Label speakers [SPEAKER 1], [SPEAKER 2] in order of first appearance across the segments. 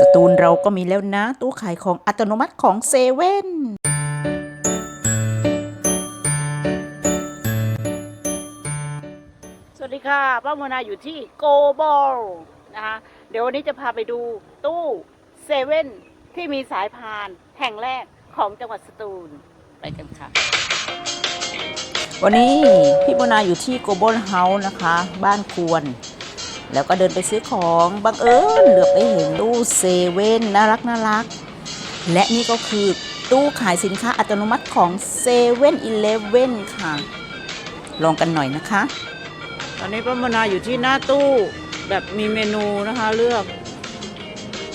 [SPEAKER 1] สตูลเราก็มีแล้วนะ ตู้ขายของอัตโนมัติของเซเว่นสวัสดีค่ะ ป้าโมนาอยู่ที่โกบอลนะคะ เดี๋ยววันนี้จะพาไปดูตู้เซเว่นที่มีสายพานแห่งแรกของจังหวัดสตูล ไปกันค่ะ วันนี้พี่โมนาอยู่ที่โกบอลเฮาส์นะคะ บ้านควร แล้วก็เดินไปซื้อของบังเอิญเหลือไปเห็นตู้เซเว่นน่ารักน่ารัก และนี่ก็คือตู้ขายสินค้าอัตโนมัติของเซเว่นอีเลฟเว่นค่ะ ลองกันหน่อยนะคะ ตอนนี้ป้ามนาอยู่ที่หน้าตู้แบบมีเมนูนะคะเลือก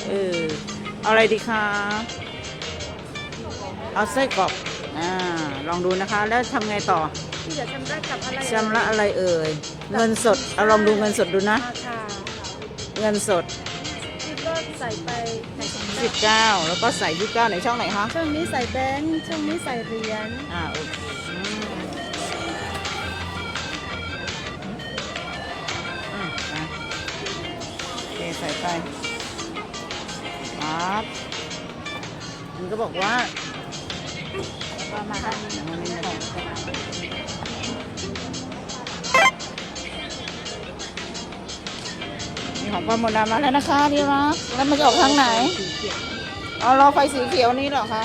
[SPEAKER 1] เอออาอะไรดีคะเอาไส้กรอกอ่าลองดูนะคะ แล้วทำไงต่อ
[SPEAKER 2] ที่จะชำระกับอะไร
[SPEAKER 1] ชำระอะไรเอ่ย เงินสดเอาลองดูเงินสดดูนะ
[SPEAKER 2] ราคา
[SPEAKER 1] เงินสด
[SPEAKER 2] ที่ก็ใส่ไปในช่อง
[SPEAKER 1] 19 แล้วก็ใส่ 29ในช่องไหนคะ
[SPEAKER 2] ช่องนี้ใส่แบงค์ช่องนี้ใส่เหรียญ
[SPEAKER 1] อ่าโอเคอืมอืมอะโอเคใส่ไปปั๊บมันก็บอกว่า
[SPEAKER 2] ประ มี
[SPEAKER 1] ของปลาหมดดามาแล้วนะคะที่รักแล้วมันจะออกทางไหนเอารอไฟสีเขียวนี้เหรอคะ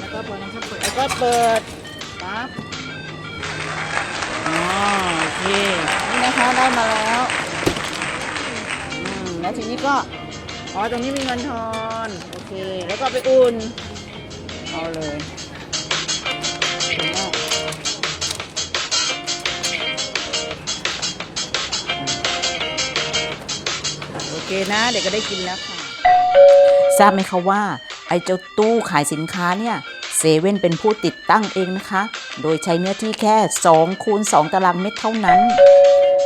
[SPEAKER 2] แล้วก็
[SPEAKER 1] เปิดนะครับเปิดแล้วก็เปิดปั๊บอ๋อโอเคนี่นะคะได้มาแล้วอืมแล้วทีนี้ก็อ๋อตรงนี้มีเงินทอน โอเค แล้วก็ไปอุ่น เอาเลย โอเคนะเดี๋ยวก็ได้กินแล้วค่ะ ทราบไหมคะว่า ไอ้เจ้าตู้ขายสินค้าเนี่ยเซเว่นเป็นผู้ติดตั้งเองนะคะ โดยใช้เนื้อที่แค่2คูณ2ตารางเมตรเท่านั้น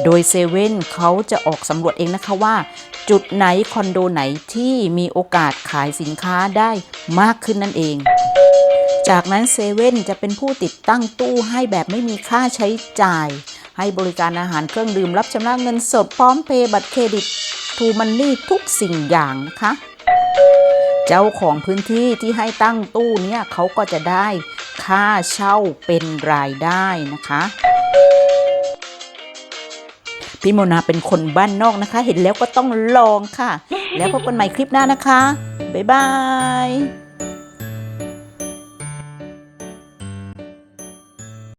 [SPEAKER 1] โดยเซเว่นเขาจะออกสำรวจเองนะคะว่า จุดไหนคอนโดไหนที่มีโอกาสขายสินค้าได้มากขึ้นนั่นเอง จากนั้นเซเว่นจะเป็นผู้ติดตั้งตู้ให้แบบไม่มีค่าใช้จ่าย ให้บริการอาหารเครื่องดื่มรับชำระเงินสดพร้อมเพย์บัตรเครดิตทูมันนี่ทุกสิ่งอย่างนะคะ เจ้าของพื้นที่ที่ให้ตั้งตู้เนี่ยเขาก็จะได้ค่าเช่าเป็นรายได้นะคะพี่โมนาเป็นคนบ้านนอกนะคะ เห็นแล้วก็ต้องลองค่ะ แล้วพบกันใหม่คลิปหน้านะคะ บ๊ายบาย